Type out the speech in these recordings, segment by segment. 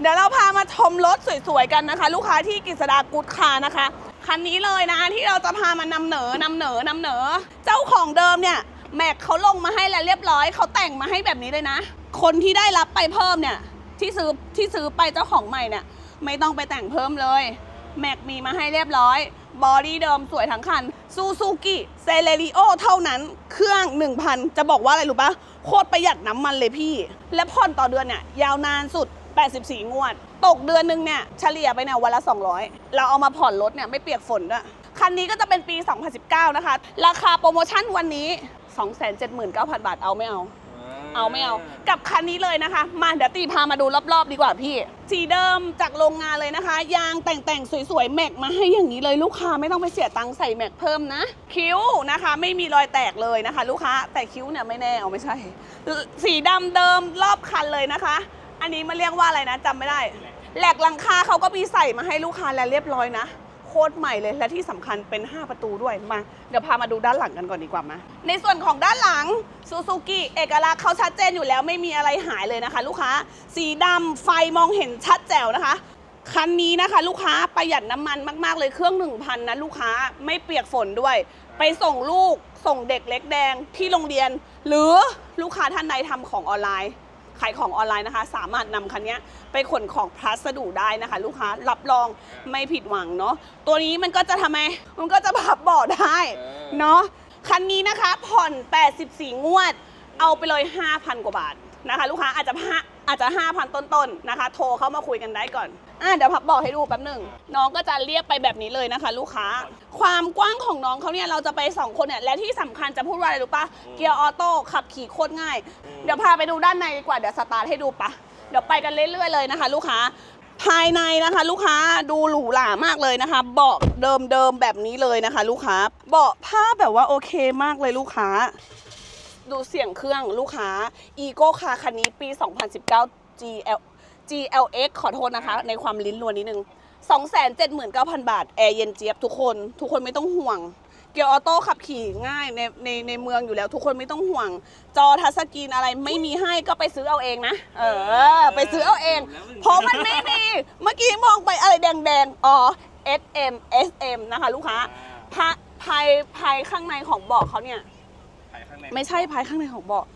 เดี๋ยวเราพามาชมรถสวยๆกันนะคะ ลูกค้าที่กฤษดากูดคาร์นะคะคันนี้เลยนะที่เราจะพามานำเหนอนำเหนอนำเหนอ เจ้าของเดิมเนี่ยแม็กเขาลงมาให้แล้วเรียบร้อยเขาแต่งมาให้แบบนี้เลยนะ คนที่ได้รับไปเพิ่มเนี่ยที่ซื้อที่ซื้อไปเจ้าของใหม่เนี่ยไม่ต้องไปแต่งเพิ่มเลยแม็กมีมาให้เรียบร้อย บอดี้เดิมสวยทั้งคันซูซูกิเซเลริโอเท่านั้นเครื่อง 1,000 จะบอกว่าอะไรรู้ปะโคตรประหยัดน้ำมันเลยพี่ และผ่อนต่อเดือนเนี่ยยาวนานสุด 84 งวด ตกเดือนหนึงเนี่ยเฉลี่ยไปเนี่ยวันละ 200 เราเอามาผ่อนรถเนี่ยไม่เปียกฝนด้วยคันนี้ก็จะเป็นปี 2019 นะคะ ราคาโปรโมชั่นวันนี้ 279,000 บาทเอาไม่เอา เอาไม่เอา กับคันนี้เลยนะคะ มาเดี๋ยวตีพามาดูรอบๆ ดีกว่าพี่ สีเดิมจากโรงงานเลยนะคะ ยางแต่งๆ สวยๆ แม็กมาให้อย่างนี้เลยลูกค้าไม่ต้องไปเสียตังค์ใส่แม็กเพิ่มนะ คิ้วนะคะ ไม่มีรอยแตกเลยนะคะ ลูกค้าแต่คิ้วเนี่ยไม่แน่เอาไม่ใช่ สีดำเดิมรอบคันเลยนะคะ อันนี้มันเรียกว่าอะไรนะจำไม่ได้ แหลกหลังคาเขาก็มีใส่มาให้ลูกค้าแล้วเรียบร้อยนะ โคตรใหม่เลยและที่สำคัญเป็น 5 ประตูด้วยมา เดี๋ยวพามาดูด้านหลังกันก่อนดีกว่ามาในส่วนของด้านหลังซูซูกิเอกลักษณ์เขาชัดเจนอยู่แล้วไม่มีอะไรหายเลยนะคะ ลูกค้าสีดำไฟมองเห็นชัดแจ๋วนะคะ คันนี้นะคะ ลูกค้าประหยัดน้ำมันมากๆเลยเครื่อง1,000นะลูกค้าไม่เปียกฝนด้วย ไปส่งลูกส่งเด็กเล็กแดงที่โรงเรียน หรือลูกค้าท่านใดทำของออนไลน์ ขายของออนไลน์นะคะ สามารถนำคันนี้ไปขนของพัสดุได้นะคะ ลูกค้ารับรองไม่ผิดหวังเนาะตัวนี้มันก็จะทำไมมันก็จะพับเบาะได้เออเนาะคันนี้นะคะผ่อน 84 งวด เอาไปเลย 5,000 กว่าบาทนะคะ ลูกค้าอาจจะห้า อาจจะ 5,000 ต้นๆนะคะ โทรเข้ามาคุยกันได้ก่อนอะเดี๋ยวพับบอกให้ดูแป๊บหนึ่งน้องก็จะเรียบไปแบบนี้เลยนะคะ ลูกค้า ความกว้างของน้องเขาเนี่ยเราจะไปสองคนเนี่ยและที่สำคัญจะพูดว่าอะไรรู้ปะเกียร์ออโต้ขับขี่โคตรง่าย เดี๋ยวพาไปดูด้านในดีกว่าเดี๋ยวสตาร์ทให้ดูปะเดี๋ยวไปกันเรื่อยๆเลยนะคะ ลูกค้าภายในนะคะ ลูกค้าดูหรูหรามากเลยนะคะ เบาะเดิมๆแบบนี้เลยนะคะ ลูกค้าเบาะผ้าแบบว่าโอเคมากเลยลูกค้า ดูเสียงเครื่องลูกค้า e g o คาคันนี้ปี 2019 GL GLX ขอโทษนะคะ ในความลิ้นรวนนิดนึง 279,000 บาท แอร์เย็นเจี๊ยบทุกคน ทุกคนไม่ต้องห่วง เกียร์ออโต้ขับขี่ง่ายในในในเมืองอยู่แล้ว ทุกคนไม่ต้องห่วง จอทัชสกรีนอะไรไม่มีให้ก็ไปซื้อเอาเองนะ เออ ไปซื้อเอาเอง เพราะมันไม่มี เมื่อกี้มองไปอะไรแดงๆ อ๋อ SM SM นะคะ ลูกค้าภาภายภายข้างในของเบาะเขาเนี่ย ภายข้างในไม่ใช่ภายข้างในของเบาะ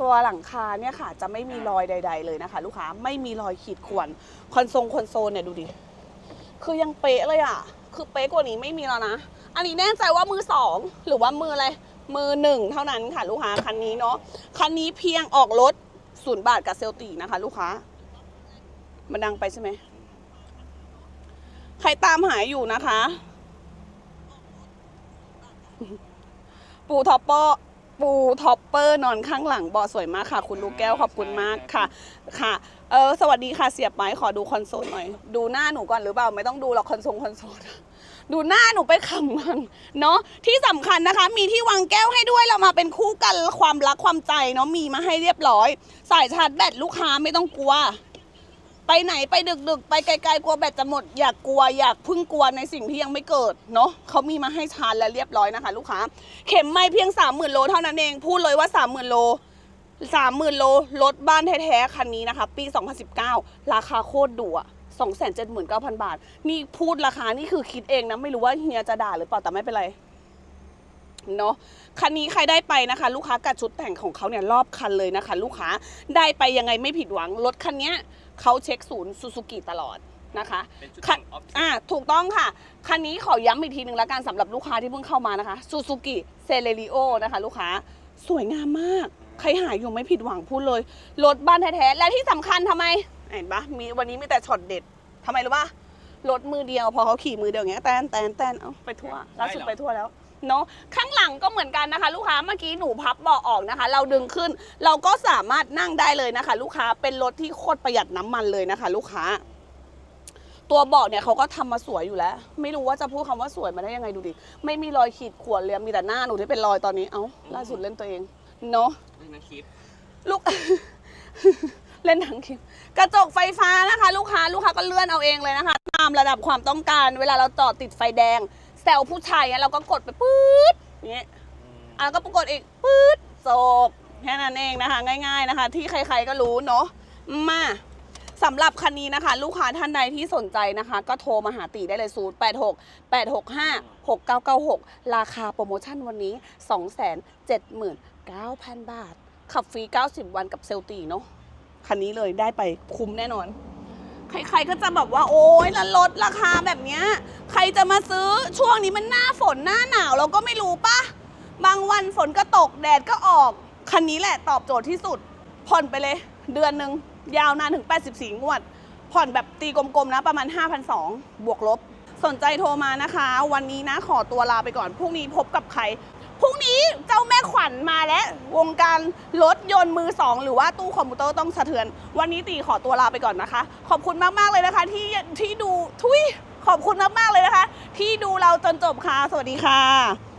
ตัวหลังคาเนี่ยค่ะ จะไม่มีรอยใด ๆ เลยนะคะ ลูกค้าไม่มีรอยขีดข่วนคอนโซลคอนโซลเนี่ยดูดิคือยังเป๊ะเลยอะ คือเป๊ะกว่านี้ไม่มีแล้วนะ อันนี้แน่ใจว่ามือสองหรือว่ามืออะไรมือหนึ่งเท่านั้นค่ะ ลูกค้าคันนี้เนาะคันนี้เพียงออกรถศูนย์บาทกับเซลตีนะคะ ลูกค้า มันดังไปใช่ไหมใครตามหาอยู่นะคะ ปูท็อปเปอร์ ปูท็อปเปอร์นอนข้างหลังเบาสวยมากค่ะ คุณลูกแก้วขอบคุณมากค่ะค่ะเออสวัสดีค่ะเสียบไม้ขอดูคอนโซลหน่อย ดูหน้าหนูก่อนหรือเปล่าไม่ต้องดูหรอกคอนโซลคอนโซลดูหน้าหนูไปขำมันเนาะที่สำคัญนะคะ มีที่วางแก้วให้ด้วยเรามาเป็นคู่กันความรักความใจเนาะมีมาให้เรียบร้อย สายชาร์จแบตลูกค้าไม่ต้องกลัว ไปไหนไปดึกๆไปไกลๆกลัวแบตจะหมดอยากกลัวอยากพึ่งกลัวในสิ่งที่ยังไม่เกิดเนาะเขามีมาให้ชาร์จแล้วเรียบร้อยนะคะ ลูกค้า เข็มไม่เพียง 30,000 โลเท่านั้นเอง พูดเลยว่า 30,000 โล 30,000 โลรถบ้านแท้ๆคันนี้นะคะ ปี 2019 ราคาโคตรดุอะ279,000 บาท นี่พูดราคานี่คือคิดเองนะไม่รู้ว่าเฮียจะด่าหรือเปล่าแต่ไม่เป็นไรเนาะคันนี้ใครได้ไปนะคะ ลูกค้ากับชุดแต่งของเขาเนี่ยรอบคันเลยนะคะ ลูกค้าได้ไปยังไงไม่ผิดหวังรถคันเนี้ย เขาเช็คศูนย์ซูซูกิตลอดนะคะเป็นชุดคันแต่ง option อ่าถูกต้องค่ะ คันนี้ขอย้ำอีกทีหนึ่งแล้วกันสำหรับลูกค้าที่เพิ่งเข้ามานะคะซูซูกิเซเลริโอนะคะ ลูกค้าสวยงามมาก ใครหายอยู่ไม่ผิดหวังพูดเลย รถบ้านแท้ๆ และที่สำคัญทำไม เห็นปะมีวันนี้มีแต่ช็อตเด็ดทำไมรู้ปะรถมือเดียวพอเขาขี่มือเดียวอย่างเงี้ยแตนแตนแตนเอาไปทั่วล่าสุดไปทั่วแล้ว เนาะข้างหลังก็เหมือนกันนะคะ ลูกค้าเมื่อกี้หนูพับเบาะออกนะคะ เราดึงขึ้น เราก็สามารถนั่งได้เลยนะคะ ลูกค้าเป็นรถที่โคตรประหยัดน้ำมันเลยนะคะ ลูกค้า ตัวเบาะเนี่ยเขาก็ทำมาสวยอยู่แล้ว ไม่รู้ว่าจะพูดคำว่าสวยมาได้ยังไงดูดิไม่มีรอยขีดข่วนเลยมีแต่หน้าหนูที่เป็นรอยตอนนี้เอ้าล่าสุดเล่นตัวเองเนาะนี่นะคลิปลูกเล่นทั้งคลิปกระจกไฟฟ้านะคะ ลูกค้าลูกค้าก็เลื่อนเอาเองเลยนะคะ ตามระดับความต้องการ เวลาเราจอดติดไฟแดง แซวผู้ชายเนี่ยเราก็กดไปปื๊ดอย่างเงี้ยอะก็ปรากฏอีกปื๊ดจบแค่นั้นเองนะคะ ง่าย ๆนะคะ ที่ใครๆก็รู้เนาะมาสำหรับคันนี้นะคะ ลูกค้าท่านใดที่สนใจนะคะ ก็โทรมาหาตีได้เลย 0 8 6 8 6 5 6 9 9 6 ราคาโปรโมชั่นวันนี้ 279,000 บาท ขับฟรี 90 วันกับเซลตีเนาะคันนี้เลยได้ไปคุ้มแน่นอน ใครๆก็จะแบบว่าโอ๊ยแล้วลดราคาแบบเนี้ยใครจะมาซื้อช่วงนี้มันหน้าฝนหน้าหนาวเราก็ไม่รู้ปะบางวันฝนก็ตกแดดก็ออก คันนี้แหละตอบโจทย์ที่สุด ผ่อนไปเลย เดือนหนึ่งยาวนานถึง 84 งวด ผ่อนแบบตีกลมๆนะประมาณ 5,200 บวกลบ สนใจโทรมานะคะ วันนี้นะขอตัวลาไปก่อนพรุ่งนี้พบกับใคร พรุ่งนี้เจ้าแม่ขวัญมาแล้ววงการรถยนต์มือสองหรือว่าตู้คอมพิวเตอร์ต้องสะเทือน วันนี้ตีขอตัวลาไปก่อนนะคะ ขอบคุณมาก ๆ เลยนะคะ ที่ที่ดูทุยขอบคุณมาก ๆ เลยนะคะ ที่ดูเราจนจบค่ะ สวัสดีค่ะ